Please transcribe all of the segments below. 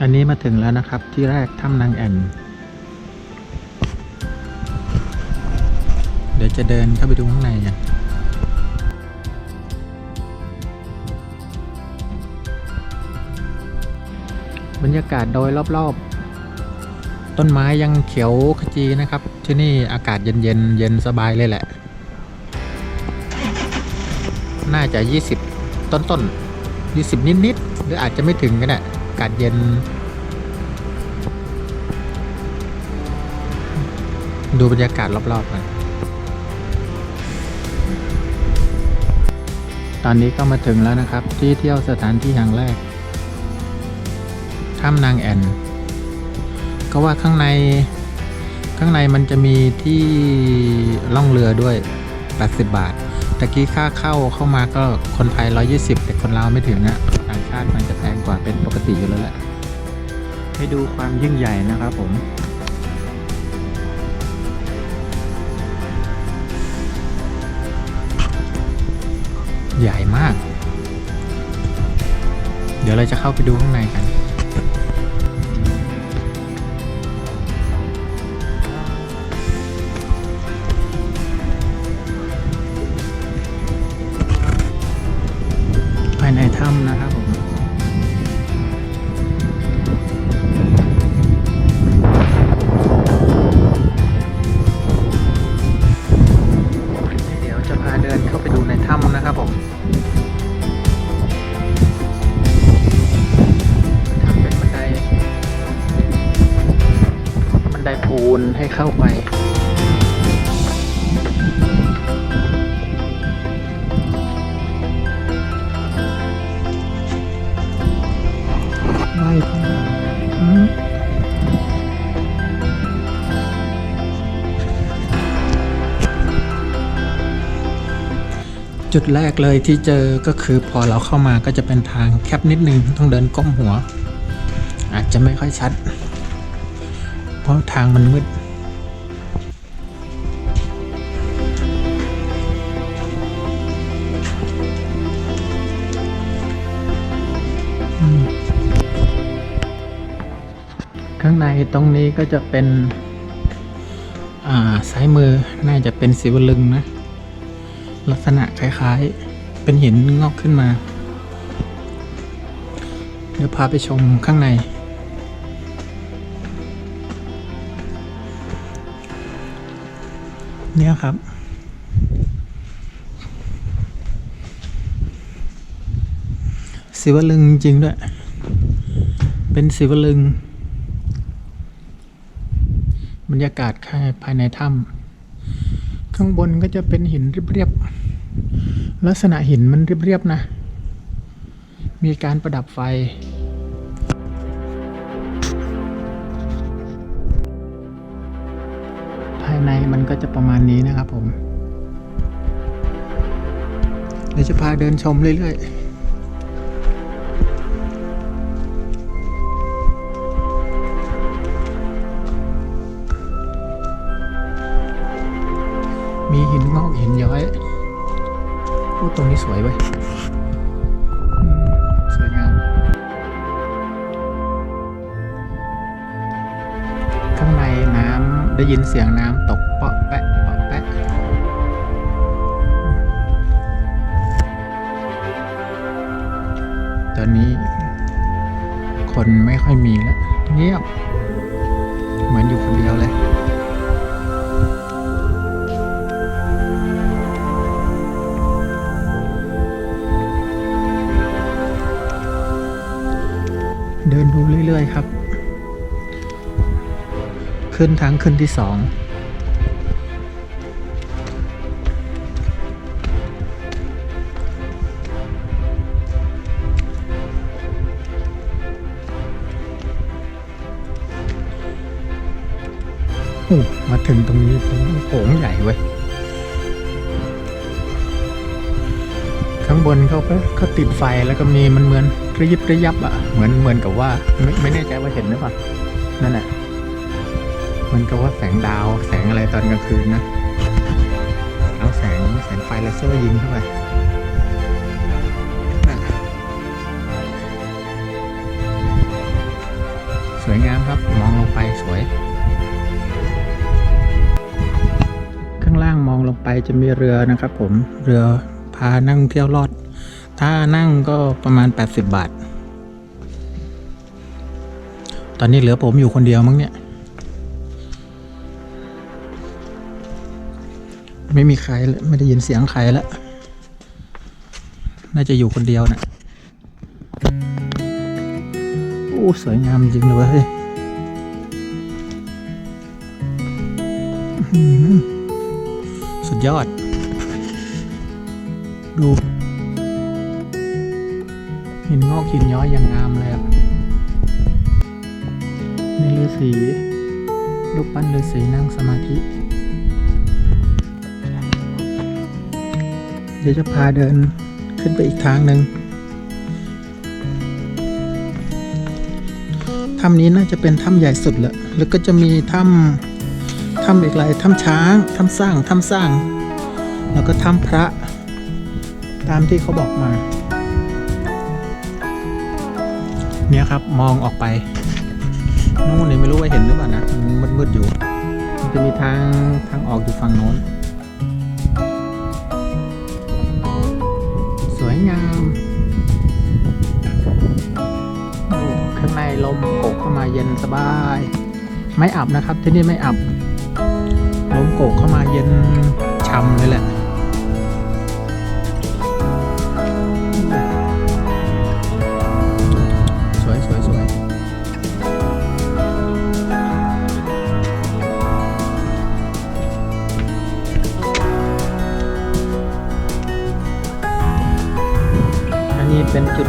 อันนี้มาถึงแล้วนะครับที่แรกถ้ำนางแอ่น เดี๋ยวจะเดินเข้าไปดูข้างในกันบรรยากาศโดยรอบๆ ต้นไม้ยังเขียวขจีนะครับ ที่นี่อากาศเย็นเย็นๆเย็นสบายเลยแหละ น่าจะ 20ต้นต้นๆ 20 นิดๆ หรืออาจจะไม่ถึงก็ได้ากาศเย็น ดูบรรยากาศรอบๆกันตอนนี้ก็มาถึงแล้วนะครับ ที่เที่ยวสถานที่แห่งแรกถ้ำนางแอนก็ว่าข้างในข้างในมันจะมีที่ล่องเรือด้วย 80 บาทตะกี้ค่าเข้าเข้ามาก็คนไทย 120 แต่คนลาวไม่ถึงอะต่างชาติมันจะ กว่าเป็นปกติอยู่แล้วแหละ ให้ดูความยิ่งใหญ่นะครับผมใหญ่มาก เดี๋ยวเราจะเข้าไปดูข้างในกัน ดูในถ้ำนะครับผมทำเป็นบันได บันไดปูนให้เข้าไปไม่ จุดแรกเลยที่เจอก็คือพอเราเข้ามาก็จะเป็นทางแคบนิดนึงต้องเดินก้มหัว อาจจะไม่ค่อยชัด เพราะทางมันมืดข้างในตรงนี้ก็จะเป็น อ่าซ้ายมือน่าจะเป็นศิวลึงนะ ลักษณะคล้ายๆ เป็นหินงอกขึ้นมา เดี๋ยวพาไปชมข้างใน เนี่ยครับศิวลึงจริงด้วย เป็นศิวลึง บรรยากาศภายในถ้ำ ข้างบนก็จะเป็นหินเรียบๆลักษณะหินมันเรียบๆนะ มีการประดับไฟภายในมันก็จะประมาณนี้นะครับผม เดี๋ยวจะพาเดินชมเรื่อยๆ มีหินงอกหินย้อยโอ้ตรงนี้สวยเว้ยสวยงามข้างในน้ำได้ยินเสียงน้ำตกเปาะแปะเปาะแปะตอนนี้ คนไม่ค่อยมีแล้ว เงียบ เหมือนอยู่คนเดียวเลย เรื่อย ๆ ครับ ขึ้นทางขึ้นที่สองมาถึงตรงนี้โขงใหญ่เว้ย ข้างบนเขาก็เขาติดไฟแล้วก็มีมันเหมือน ระยิบระยับอะเหมือนเหมือนกับว่าไม่ไม่แน่ใจว่าเห็นหรือเปล่านั่นแหละเหมันก็ว่าแสงดาวแสงอะไรตอนกลางคืนนะเอาแสงแสงไฟเลเซอร์ยิงเข้าไปสวยงามครับมองลงไปสวย ข้างล่างมองลงไปจะมีเรือนะครับผมเรือพานั่งเที่ยวลอด ถ้านั่งก็ประมาณ 80 บาท ตอนนี้เหลือผมอยู่คนเดียวมั้งเนี่ย ไม่มีใครแล้วไม่ได้ยินเสียงใครแล้ว น่าจะอยู่คนเดียวนะ่ะโอ้สวยงามจริงเลยเว้ยสุดยอด ดู หินงอกหินย้อยอย่างงามเลยอะนี่ฤาษีรูปปั้นฤาษีนั่งสมาธิ เดี๋ยวจะพาเดินขึ้นไปอีกทางหนึ่งถ้ำนี้น่าจะเป็นถ้ำใหญ่สุดแหละแล้วก็จะมีถ้ำถ้ำอีกหลายถ้ำช้างถ้ำสร้างถ้ำสร้าง แล้วก็ถ้ำพระ ตามที่เขาบอกมา ครับ มองออกไปนู่นนี่ยไม่รู้ว่าเห็นหรือเปล่านะมันมืดๆอยู่ มันจะมีทางทางออกอยู่ฝั่งโน้น สวยงามข้างในลมโกกเข้ามาเย็นสบาย ไม่อับนะครับที่นี่ไม่อับลมโกกเข้ามาเย็นช่ำเลยแหละ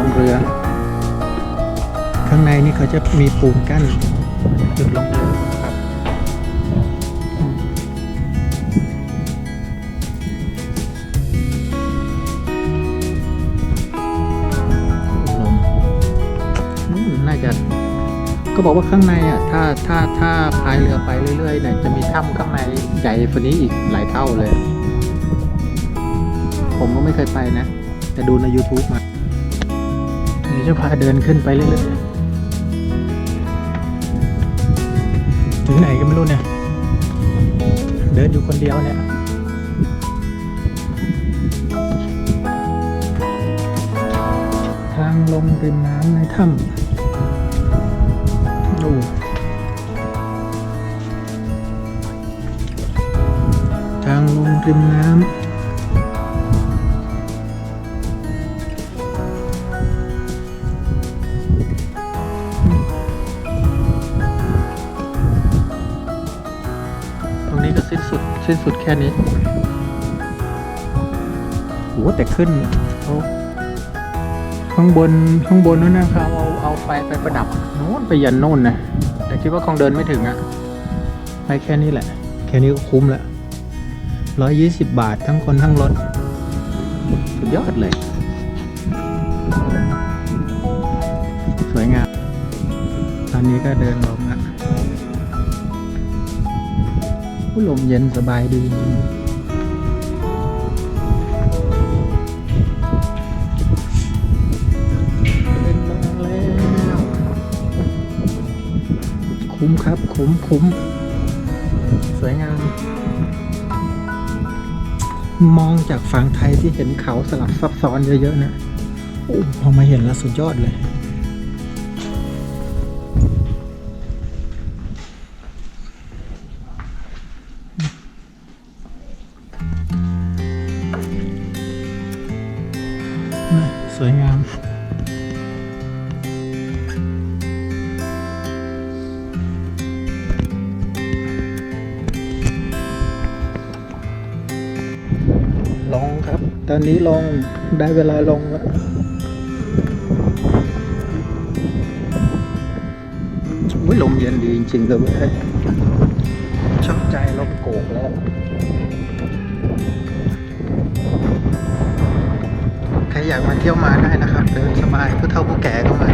ลงเรือ ข้างในนี่เขาจะมีปูนกั้นจุดลงเรือครับลมอืมน่าจะก็บอกว่าข้างในอะถ้าถ้าถ้าพายเรือไปเรื่อยๆเนี่ยจะมีถ้ำข้างในใหญ่กว่านี้อีกหลายเท่าเลย ผมก็ไม่เคยไปนะ แต่ดูใน YouTube มา เดี๋ยวจะพาเดินขึ้นไปเรื่อยๆถึงไหนก็ไม่รู้เนี่ย เดินอยู่คนเดียวเนี่ยทางลงริมน้ำในถ้ำดูทางลงริมน้ำ สิ้นสุดสิ้นสุดแค่นี้โหแต่ขึ้นโอ้ข้างบนข้างบนนู้นนะครับเอาเอาไฟไปประดับโน้นไปยันโน่นนะแต่คิดว่าคงเดินไม่ถึงอะไปแค่นี้แหละ แค่นี้ก็คุ้มแล้วร้อยยี่สิบบาททั้งคนทั้งรถสุดยอดเลย สวยงาม ตอนนี้ก็เดินลงละผู้ ลมเย็นสบายดีเดินลงแล้วคุ้มครับ คุ้มคุ้มสวยงาม มองจากฝั่งไทยที่เห็นเขาสลับซับซ้อนเยอะ ๆ นะ โอ้พอมาเห็นแล้วสุดยอดเลย ตอนนี้ลงได้เวลาลงแล้วอุ้ยลมเย็นดีจริงๆเลยเว้ยชอบใจลมโกกแล้วใครอยากมาเที่ยวมาได้นะครับเดินสบายผู้เฒ่าผู้แก่ก็มา